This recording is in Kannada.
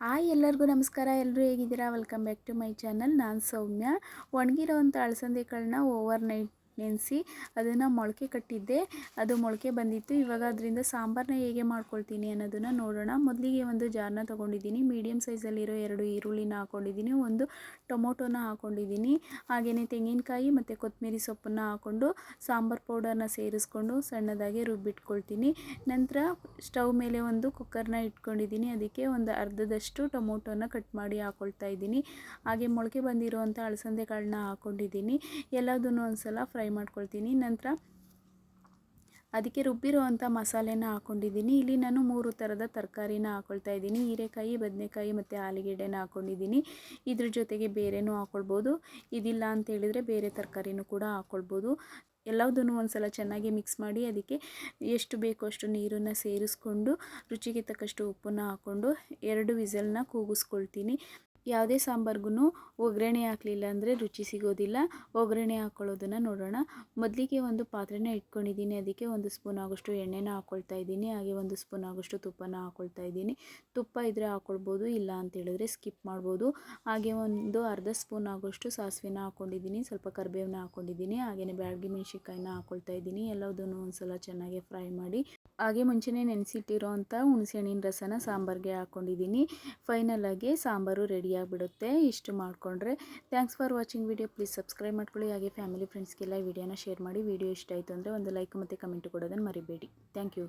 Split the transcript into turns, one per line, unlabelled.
ಹಾಯ್ ಎಲ್ಲರಿಗೂ ನಮಸ್ಕಾರ. ಎಲ್ಲರೂ ಹೇಗಿದ್ದೀರಾ? Welcome back to my channel ನಾನು ಸೌಮ್ಯ. ಒಣಗಿರೋವಂಥ ಅಳಸಂದೆ ಕಾಳನ್ನ ಓವರ್ ನೈಟ್ ನೆನೆಸಿ ಅದನ್ನು ಮೊಳಕೆ ಕಟ್ಟಿದ್ದೆ. ಅದು ಮೊಳಕೆ ಬಂದಿತ್ತು. ಇವಾಗ ಅದರಿಂದ ಸಾಂಬಾರನ್ನ ಹೇಗೆ ಮಾಡ್ಕೊಳ್ತೀನಿ ಅನ್ನೋದನ್ನು ನೋಡೋಣ. ಮೊದಲಿಗೆ ಒಂದು ಜಾರನ್ನ ತೊಗೊಂಡಿದ್ದೀನಿ. ಮೀಡಿಯಮ್ ಸೈಜಲ್ಲಿರೋ ಎರಡು ಈರುಳ್ಳಿನ ಹಾಕ್ಕೊಂಡಿದ್ದೀನಿ ಒಂದು ಟೊಮೊಟೊನ ಹಾಕ್ಕೊಂಡಿದ್ದೀನಿ ಹಾಗೆಯೇ ತೆಂಗಿನಕಾಯಿ ಮತ್ತು ಕೊತ್ತಂಬರಿ ಸೊಪ್ಪನ್ನು ಹಾಕ್ಕೊಂಡು ಸಾಂಬಾರು ಪೌಡರ್ನ ಸೇರಿಸ್ಕೊಂಡು ಸಣ್ಣದಾಗಿ ರುಬ್ಬಿಟ್ಕೊಳ್ತೀನಿ. ನಂತರ ಸ್ಟವ್ ಮೇಲೆ ಒಂದು ಕುಕ್ಕರ್ನ ಇಟ್ಕೊಂಡಿದ್ದೀನಿ. ಅದಕ್ಕೆ ಒಂದು ಅರ್ಧದಷ್ಟು ಟೊಮೊಟೊನ ಕಟ್ ಮಾಡಿ ಹಾಕ್ಕೊಳ್ತಾ ಇದ್ದೀನಿ. ಹಾಗೆ ಮೊಳಕೆ ಬಂದಿರುವಂಥ ಅಳಸಂದೆ ಕಾಳನ್ನ ಹಾಕ್ಕೊಂಡಿದ್ದೀನಿ ಎಲ್ಲದನ್ನು ಒಂದು ಸಲ ಫ್ರೈ ಮಾಡ್ಕೊಳ್ತೀನಿ. ನಂತರ ಅದಕ್ಕೆ ರುಬ್ಬಿರುವಂಥ ಮಸಾಲೆನ ಹಾಕ್ಕೊಂಡಿದ್ದೀನಿ ಇಲ್ಲಿ ನಾನು ಮೂರು ಥರದ ತರಕಾರಿನ ಹಾಕ್ಕೊಳ್ತಾ ಇದ್ದೀನಿ. ಹೀರೆಕಾಯಿ, ಬದನೆಕಾಯಿ ಮತ್ತು ಆಲೂಗೆಡ್ಡೆನ ಹಾಕ್ಕೊಂಡಿದ್ದೀನಿ ಇದ್ರ ಜೊತೆಗೆ ಬೇರೆನೂ ಹಾಕ್ಕೊಳ್ಬೋದು ಇದಿಲ್ಲ ಅಂತ ಹೇಳಿದರೆ ಬೇರೆ ತರಕಾರಿನೂ ಕೂಡ ಹಾಕ್ಕೊಳ್ಬೋದು ಎಲ್ಲದನ್ನು ಒಂದು ಸಲ ಚೆನ್ನಾಗಿ ಮಿಕ್ಸ್ ಮಾಡಿ ಅದಕ್ಕೆ ಎಷ್ಟು ಬೇಕೋ ಅಷ್ಟು ನೀರನ್ನು ಸೇರಿಸ್ಕೊಂಡು ರುಚಿಗೆ ತಕ್ಕಷ್ಟು ಉಪ್ಪನ್ನು ಹಾಕ್ಕೊಂಡು ಎರಡು ವಿಸಲ್ನ ಕೂಗಿಸ್ಕೊಳ್ತೀನಿ. ಯಾವುದೇ ಸಾಂಬಾರ್ಗೂ ಒಗ್ಗರಣೆ ಹಾಕಲಿಲ್ಲ ಅಂದರೆ ರುಚಿ ಸಿಗೋದಿಲ್ಲ. ಒಗ್ಗರಣೆ ಹಾಕ್ಕೊಳ್ಳೋದನ್ನು ನೋಡೋಣ. ಮೊದಲಿಗೆ ಒಂದು ಪಾತ್ರೆನ ಇಟ್ಕೊಂಡಿದ್ದೀನಿ. ಅದಕ್ಕೆ ಒಂದು ಸ್ಪೂನ್ ಆಗೋಷ್ಟು ಎಣ್ಣೆನ ಹಾಕ್ಕೊಳ್ತಾ ಇದ್ದೀನಿ. ಹಾಗೆ ಒಂದು ಸ್ಪೂನ್ ಆಗೋಷ್ಟು ತುಪ್ಪನ ಹಾಕ್ಕೊಳ್ತಾ ಇದ್ದೀನಿ. ತುಪ್ಪ ಇದ್ದರೆ ಹಾಕ್ಕೊಳ್ಬೋದು ಇಲ್ಲ ಅಂತ ಹೇಳಿದ್ರೆ ಸ್ಕಿಪ್ ಮಾಡ್ಬೋದು. ಹಾಗೆ ಒಂದು ಅರ್ಧ ಸ್ಪೂನ್ ಆಗೋಷ್ಟು ಸಾಸಿವೆನ ಹಾಕ್ಕೊಂಡಿದ್ದೀನಿ ಸ್ವಲ್ಪ ಕರಿಬೇವನ್ನ ಹಾಕ್ಕೊಂಡಿದ್ದೀನಿ ಹಾಗೆಯೇ ಬ್ಯಾಡಗಿ ಮೆಣಸಿನ್ಕಾಯಿನ ಹಾಕ್ಕೊಳ್ತಾ ಇದ್ದೀನಿ. ಎಲ್ಲದನ್ನು ಒಂದು ಸಲ ಚೆನ್ನಾಗಿ ಫ್ರೈ ಮಾಡಿ. ಹಾಗೆ ಮುಂಚೆನೇ ನೆನೆಸಿಟ್ಟಿರೋ ಅಂಥ ಹುಣಸೆಹಣ್ಣಿನ ರಸನ ಸಾಂಬಾರಿಗೆ ಹಾಕ್ಕೊಂಡಿದ್ದೀನಿ ಫೈನಲಾಗಿ ಸಾಂಬಾರು ರೆಡಿಯಾಗಿಬಿಡುತ್ತೆ ಇಷ್ಟು ಮಾಡಿಕೊಂಡ್ರೆ. Thanks for watching video please subscribe ಮಾಡ್ಕೊಳ್ಳಿ. ಹಾಗೆ ಫ್ಯಾಮಿಲಿ ಫ್ರೆಂಡ್ಸ್ಗೆಲ್ಲ ವಿಡಿಯೋನ ಶೇರ್ ಮಾಡಿ. ವಿಡಿಯೋ ಇಷ್ಟ ಆಯಿತು ಅಂದರೆ ಒಂದು ಲೈಕ್ ಮತ್ತು ಕಮೆಂಟ್ ಕೊಡೋದನ್ನು ಮರಿಬೇಡಿ. Thank you